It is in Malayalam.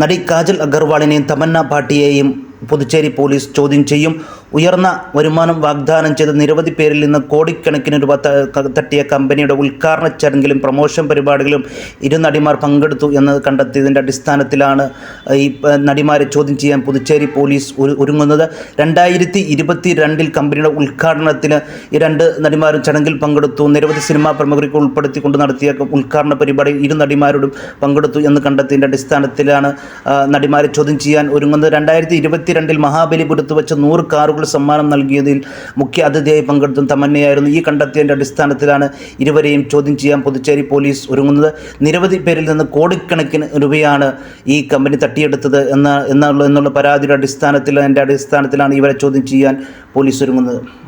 നടി കാജൽ അഗർവാളിനെയും തമന്ന ഭാട്ടിയെയും പുതുച്ചേരി പോലീസ് ചോദ്യം ചെയ്യും. ഉയർന്ന വരുമാനം വാഗ്ദാനം ചെയ്ത നിരവധി പേരിൽ നിന്ന് കോടിക്കണക്കിന് രൂപ തട്ടിയ കമ്പനിയുടെ ഉദ്ഘാടന ചടങ്ങിലും പ്രമോഷൻ പരിപാടികളും ഇരു നടിമാർ പങ്കെടുത്തു എന്ന് കണ്ടെത്തിയതിന്റെ അടിസ്ഥാനത്തിലാണ് ഈ നടിമാരെ ചോദ്യം ചെയ്യാൻ പുതുച്ചേരി പോലീസ് ഒരു- ഒരുങ്ങുന്നത്. രണ്ടായിരത്തി ഇരുപത്തി രണ്ടിൽ കമ്പനിയുടെ ഉദ്ഘാടനത്തിന് ഈ രണ്ട് നടിമാരും ചടങ്ങിൽ പങ്കെടുത്തു. നിരവധി സിനിമാ പ്രമുഖർക്ക് ഉൾപ്പെടുത്തിക്കൊണ്ട് നടത്തിയ ഉദ്ഘാടന പരിപാടി ഇരു നടിമാരോടും പങ്കെടുത്തു എന്ന് കണ്ടെത്തിയതിന്റെ അടിസ്ഥാനത്തിലാണ് നടിമാരെ ചോദ്യം ചെയ്യാൻ ഒരുങ്ങുന്നത്. രണ്ടായിരത്തി ഇരുപത്തിരണ്ടിൽ മഹാബലിപുരത്ത് വെച്ച് നൂറ് കാറുകൾ സമ്മാനം നൽകിയതിൽ മുഖ്യ അതിഥിയായി പങ്കെടുത്തും തമന്നയായിരുന്നു. ഈ കണ്ടെത്തിയതിന്റെ അടിസ്ഥാനത്തിലാണ് ഇരുവരെയും ചോദ്യം ചെയ്യാൻ പുതുച്ചേരി പോലീസ് ഒരുങ്ങുന്നത്. നിരവധി പേരിൽ നിന്ന് കോടിക്കണക്കിന് രൂപയാണ് ഈ കമ്പനി തട്ടിയെടുത്തത് എന്ന എന്നുള്ള എന്നുള്ള പരാതിയുടെ അടിസ്ഥാനത്തിൽ അതിന്റെ അടിസ്ഥാനത്തിലാണ് ഇവരെ ചോദ്യം ചെയ്യാൻ പോലീസ് ഒരുങ്ങുന്നത്.